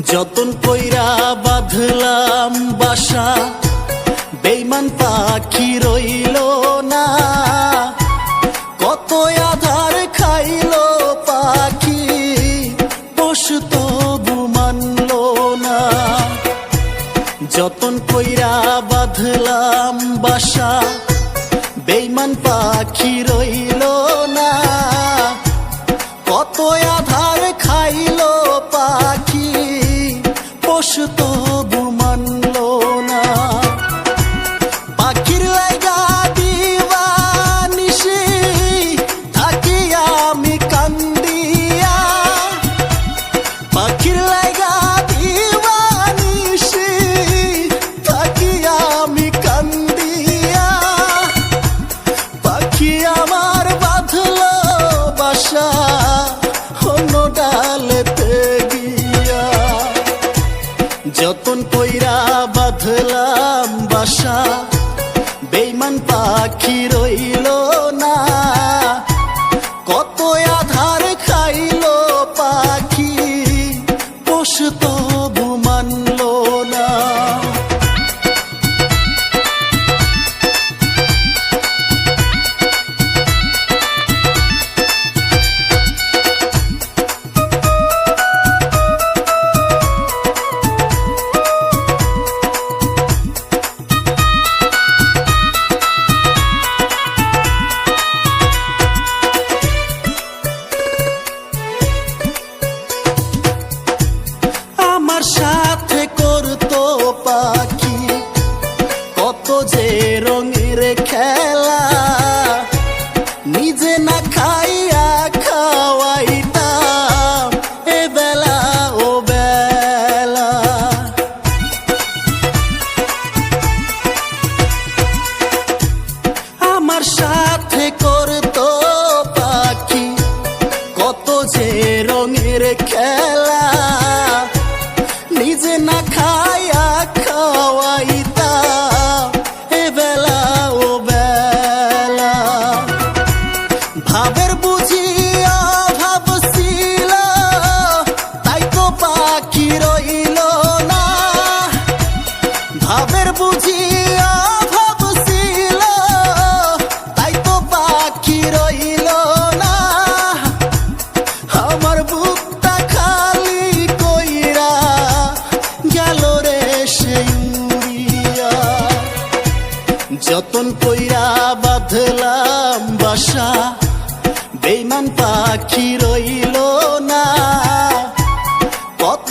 যতন কইরা বাঁধলাম বাসা বেইমান পাখি রইল না। কত আধার খাইল পাখি পশু তবু মানল না। যতন কইরা বাঁধলাম বাসা বেইমান পাখি রইল না। যতন কইরা বাঁধলাম বাসা বেইমান পাখি রইল না। কত আধার খাইল পাখি পশু তো তবু নিজে না খাইয়া ও বেলা। আমার সাথে করতো পাখি কত যে রঙের খেলা। ভাবের বুঝি অভাব ছিল তাই তো পাখি রইল না। ভাবের বুঝি অভাব ছিল তাই তো পাখি রইল না। আমার বুকটা খালি কইরা গেল রে সেই যতন কইরা বাঁধলাম বাসা বেইমান পাখি রইল না। কত